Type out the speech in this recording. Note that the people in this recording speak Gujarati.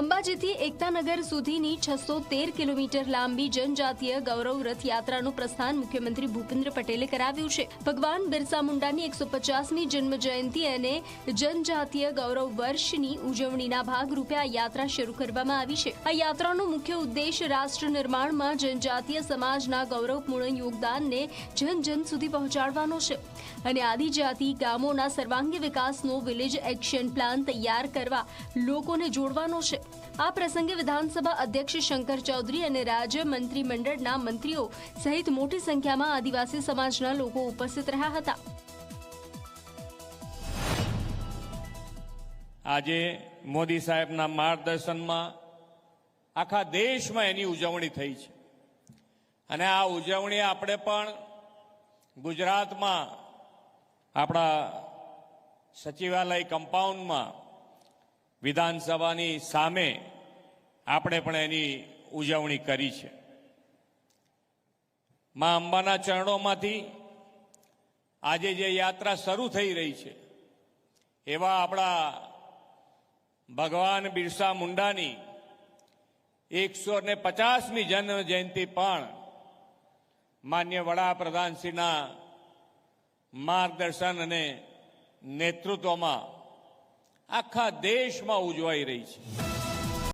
અંબાજીથી એકતાનગર સુધીની છસો તેર કિલોમીટર લાંબી જનજાતીય ગૌરવ રથ યાત્રાનું પ્રસ્થાન મુખ્યમંત્રી ભૂપેન્દ્ર પટેલે કરાવ્યું છે. ભગવાન બિરસા મુંડાની એકસો પચાસમી જન્મ જયંતિ અને જનજાતીય ગૌરવ વર્ષની ઉજવણીના ભાગરૂપે આ યાત્રા શરૂ કરવામાં આવી છે. આ યાત્રાનો મુખ્ય ઉદ્દેશ રાષ્ટ્ર નિર્માણમાં જનજાતીય સમાજના ગૌરવપૂર્ણ યોગદાનને જન જન સુધી પહોંચાડવાનો છે. અને આદિજાતિ ગામોના સર્વાંગી વિકાસનો વિલેજ એક્શન પ્લાન તૈયાર કરવા લોકોને જોડવાનો છે. આ પ્રસંગે વિધાનસભા અધ્યક્ષ શંકર ચૌધરી અને રાજ્ય મંત્રીમંડળના મંત્રીઓ સહિત મોટી સંખ્યામાં આદિવાસી સમાજના લોકો ઉપસ્થિત રહ્યા હતા. આજે મોદી સાહેબના માર્ગદર્શનમાં આખા દેશમાં એની ઉજવણી થઈ છે. અને આ ઉજવણી આપણે પણ ગુજરાતમાં આપણા સચિવાલય કમ્પાઉન્ડમાં વિધાનસભાની સામે આપણે પણ એની ઉજવણી કરી છે. મા અંબાના ચરણોમાંથી આજે જે યાત્રા શરૂ થઈ રહી છે, એવા આપણા ભગવાન બિરસા મુંડાની એકસો ને પચાસમી જન્મ જયંતિ પણ માન્ય વડાપ્રધાનશ્રીના માર્ગદર્શન અને નેતૃત્વમાં આખા દેશમાં ઉજવાઈ રહી છે.